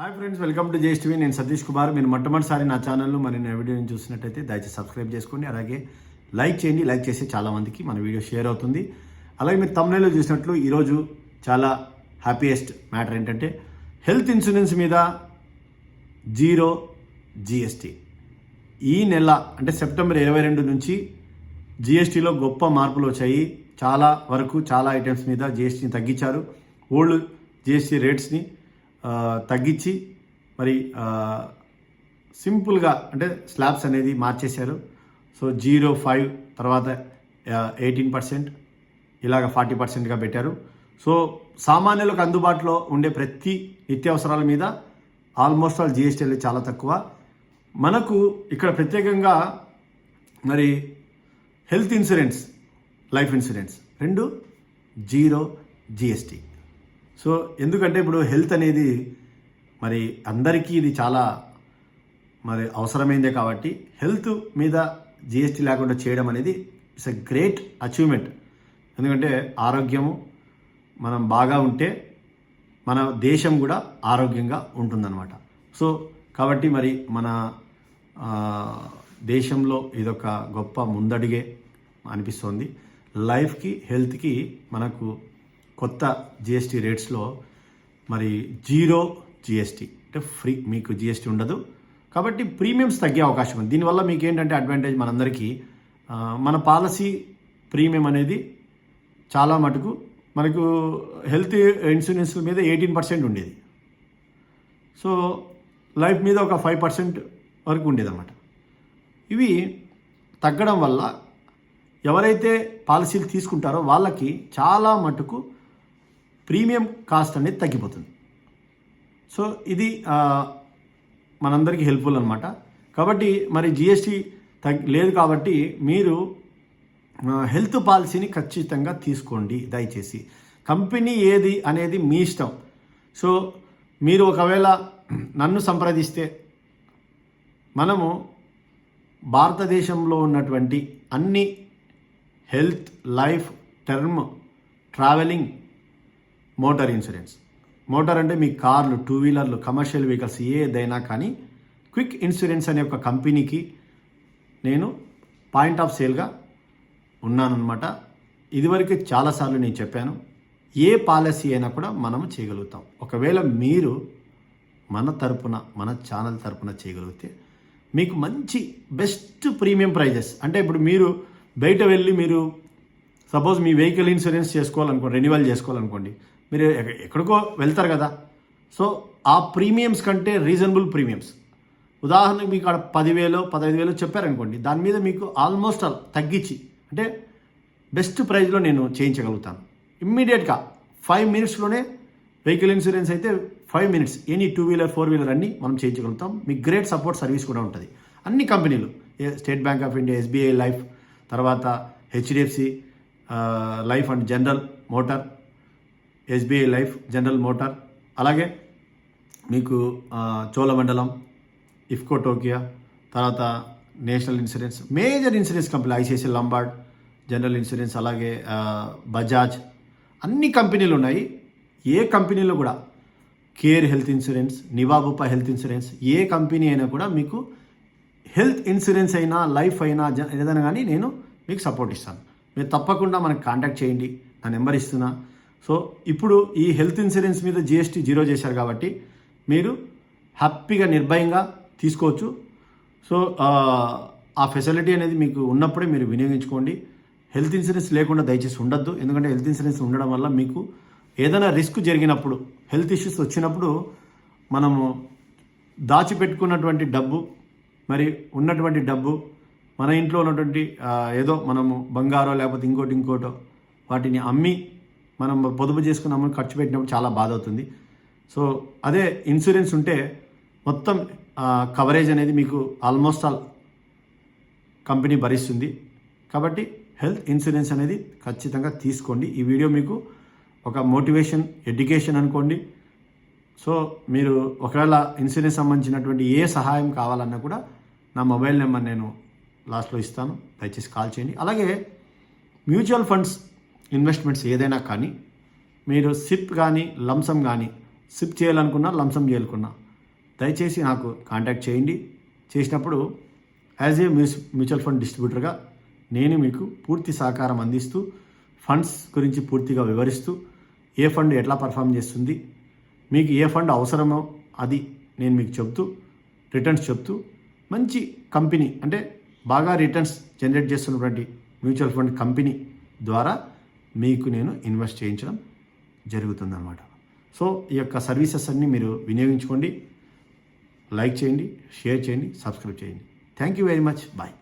Hi friends welcome to JSTV. నేను సతీష్ కుమార్. మీరు మొట్టమొదటిసారి నా ఛానల్లో మరి నా వీడియోని చూసినట్టయితే దయచేసి సబ్స్క్రైబ్ చేసుకోండి. అలాగే లైక్ చేయండి. లైక్ చేసి చాలామందికి మన వీడియో షేర్ అవుతుంది. అలాగే మీరు తమిళలో చూసినట్లు ఈరోజు చాలా హ్యాపీయెస్ట్ మ్యాటర్ ఏంటంటే హెల్త్ ఇన్సూరెన్స్ మీద జీరో జిఎస్టీ ఈ నెల అంటే సెప్టెంబర్ ఇరవై రెండు నుంచి జిఎస్టీలో గొప్ప మార్పులు వచ్చాయి. చాలా వరకు చాలా ఐటమ్స్ మీద జిఎస్టీని తగ్గించారు. ఓల్డ్ జిఎస్టీ రేట్స్ని తగ్గించి మరి సింపుల్గా అంటే స్లాబ్స్ అనేది మార్చేశారు. సో జీరో ఫైవ్ తర్వాత ఎయిటీన్ పర్సెంట్ ఇలాగ ఫార్టీ పర్సెంట్గా పెట్టారు. సో సామాన్యులకు అందుబాటులో ఉండే ప్రతి నిత్యావసరాల మీద ఆల్మోస్ట్ ఆల్ జిఎస్టీ అనేది చాలా తక్కువ. మనకు ఇక్కడ ప్రత్యేకంగా మరి హెల్త్ ఇన్సూరెన్స్ లైఫ్ ఇన్సూరెన్స్ రెండు జీరో జిఎస్టీ. సో ఎందుకంటే ఇప్పుడు హెల్త్ అనేది మరి అందరికీ ఇది చాలా మరి అవసరమైందే కాబట్టి హెల్త్ మీద జిఎస్టీ లేకుండా చేయడం అనేది ఇట్స్ ఎ గ్రేట్ అచీవ్మెంట్. ఎందుకంటే ఆరోగ్యము మనం బాగా ఉంటే మన దేశం కూడా ఆరోగ్యంగా ఉంటుందన్నమాట. సో కాబట్టి మరి మన దేశంలో ఇదొక గొప్ప ముందడిగే అనిపిస్తోంది. లైఫ్కి హెల్త్కి మనకు కొత్త జిఎస్టీ రేట్స్లో మరి జీరో జిఎస్టీ అంటే ఫ్రీ మీకు జిఎస్టీ ఉండదు. కాబట్టి ప్రీమియమ్స్ తగ్గే అవకాశం ఉంది. దీనివల్ల మీకు ఏంటంటే అడ్వాంటేజ్ మనందరికీ మన పాలసీ ప్రీమియం అనేది చాలా మటుకు మనకు హెల్త్ ఇన్సూరెన్స్ మీద ఎయిటీన్ పర్సెంట్ ఉండేది. సో లైఫ్ మీద ఒక ఫైవ్ పర్సెంట్ వరకు ఉండేదన్నమాట. ఇవి తగ్గడం వల్ల ఎవరైతే పాలసీలు తీసుకుంటారో వాళ్ళకి చాలా మటుకు ప్రీమియం కాస్ట్ అనేది తగ్గిపోతుంది. సో ఇది మనందరికీ హెల్ప్ఫుల్ అనమాట కాబట్టి మరి జిఎస్టీ తగ్ లేదు కాబట్టి మీరు హెల్త్ పాలసీని ఖచ్చితంగా తీసుకోండి దయచేసి. కంపెనీ ఏది అనేది మీ ఇష్టం. సో మీరు ఒకవేళ నన్ను సంప్రదిస్తే మనము భారతదేశంలో ఉన్నటువంటి అన్ని health life term travelling motor insurance. Motor అంటే మీ కార్లు టూ వీలర్లు కమర్షియల్ వెహికల్స్ ఏదైనా కానీ క్విక్ ఇన్సూరెన్స్ అనే ఒక కంపెనీకి నేను పాయింట్ ఆఫ్ సేల్గా ఉన్నానమాట ఇదివరకు చాలాసార్లు నేను చెప్పాను ఏ పాలసీ అయినా కూడా మనము చేయగలుగుతాం. ఒకవేళ మీరు మన తరపున మన ఛానల్ తరపున చేయగలిగితే మీకు మంచి బెస్ట్ ప్రీమియం ప్రైజెస్. అంటే ఇప్పుడు మీరు బయట వెళ్ళి మీరు సపోజ్ మీ వెహికల్ ఇన్సూరెన్స్ చేసుకోవాలనుకోండి రెన్యువల్ చేసుకోవాలనుకోండి మీరు ఎక్కడికో వెళ్తారు కదా. సో ఆ ప్రీమియమ్స్ కంటే రీజనబుల్ ప్రీమియమ్స్. ఉదాహరణకు మీకు అక్కడ పదివేలు పదహైదు వేలు చెప్పారనుకోండి. దాని మీద మీకు ఆల్మోస్ట్ ఆల్ తగ్గించి అంటే బెస్ట్ ప్రైస్లో నేను చేయించగలుగుతాను. ఇమ్మీడియట్గా ఫైవ్ మినిట్స్లోనే వెహికల్ ఇన్సూరెన్స్ అయితే five minutes any two wheeler four wheeler అన్ని మనం చేయించగలుగుతాం. మీకు గ్రేట్ సపోర్ట్ సర్వీస్ కూడా ఉంటుంది. అన్ని కంపెనీలు State Bank of India SBI life తర్వాత HDFC life and general motor SBI life general motor అలాగే మీకు చోళమండలం ఇఫ్కో టోకియా తర్వాత National Insurance major insurance company ICICI Lombard general insurance అలాగే బజాజ్ అన్ని కంపెనీలు ఉన్నాయి. ఏ కంపెనీలో కూడా Care health insurance Niva Bupa health insurance ఏ కంపెనీ అయినా కూడా మీకు హెల్త్ ఇన్సూరెన్స్ అయినా లైఫ్ అయినా జ- ఏదైనా కానీ నేను మీకు సపోర్ట్ ఇస్తాను. మీరు తప్పకుండా మనకు కాంటాక్ట్ చేయండి. నా నెంబర్ ఇస్తున్నా. సో ఇప్పుడు ఈ హెల్త్ ఇన్సూరెన్స్ మీద జిఎస్టీ జీరో చేశారు కాబట్టి మీరు హ్యాపీగా నిర్భయంగా తీసుకోవచ్చు. సో ఆ, ఫెసిలిటీ అనేది మీకు ఉన్నప్పుడే మీరు వినియోగించుకోండి. హెల్త్ ఇన్సూరెన్స్ లేకుండా దయచేసి ఉండద్దు. ఎందుకంటే హెల్త్ ఇన్సూరెన్స్ ఉండడం వల్ల మీకు ఏదైనా రిస్క్ జరిగినప్పుడు హెల్త్ ఇష్యూస్ వచ్చినప్పుడు మనము దాచిపెట్టుకున్నటువంటి డబ్బు మరి ఉన్నటువంటి డబ్బు మన ఇంట్లో ఉన్నటువంటి ఏదో మనము బంగారో లేకపోతే ఇంకోటి ఇంకోటో వాటిని అమ్మి మనం పొదుపు చేసుకున్నామని ఖర్చు పెట్టినప్పుడు చాలా బాధ అవుతుంది. సో అదే ఇన్సూరెన్స్ ఉంటే మొత్తం కవరేజ్ అనేది మీకు ఆల్మోస్ట్ ఆల్ కంపెనీ భరిస్తుంది. కాబట్టి హెల్త్ ఇన్సూరెన్స్ అనేది ఖచ్చితంగా తీసుకోండి. ఈ వీడియో మీకు ఒక మోటివేషన్ ఎడ్యుకేషన్ అనుకోండి. సో మీరు ఒకవేళ ఇన్సూరెన్స్ సంబంధించినటువంటి ఏ సహాయం కావాలన్నా కూడా నా మొబైల్ నెంబర్ నేను లాస్ట్లో ఇస్తాను. దయచేసి కాల్ చేయండి. అలాగే మ్యూచువల్ ఫండ్స్ ఇన్వెస్ట్మెంట్స్ ఏదైనా కానీ మీరు సిప్ కానీ లంసం కానీ సిప్ చేయాలనుకున్నా లంసం చేయాలనుకున్నా దయచేసి నాకు కాంటాక్ట్ చేయండి. చేసినప్పుడు యాజ్ ఏ మ్యూచువల్ ఫండ్ డిస్ట్రిబ్యూటర్గా నేను మీకు పూర్తి సహకారం అందిస్తూ ఫండ్స్ గురించి పూర్తిగా వివరిస్తూ ఏ ఫండ్ ఎట్లా పర్ఫామ్ చేస్తుంది మీకు ఏ ఫండ్ అవసరమో అది నేను మీకు చెప్తూ రిటర్న్స్ చెప్తూ మంచి కంపెనీ అంటే బాగా రిటర్న్స్ జనరేట్ చేస్తున్నటువంటి మ్యూచువల్ ఫండ్ కంపెనీ ద్వారా మీకు నేను ఇన్వెస్ట్ చేయించడం జరుగుతుందన్నమాట. సో ఈ యొక్క సర్వీసెస్ అన్నీ మీరు వినియోగించుకోండి లైక్ చేయండి షేర్ చేయండి సబ్స్క్రైబ్ చేయండి. Thank you very much bye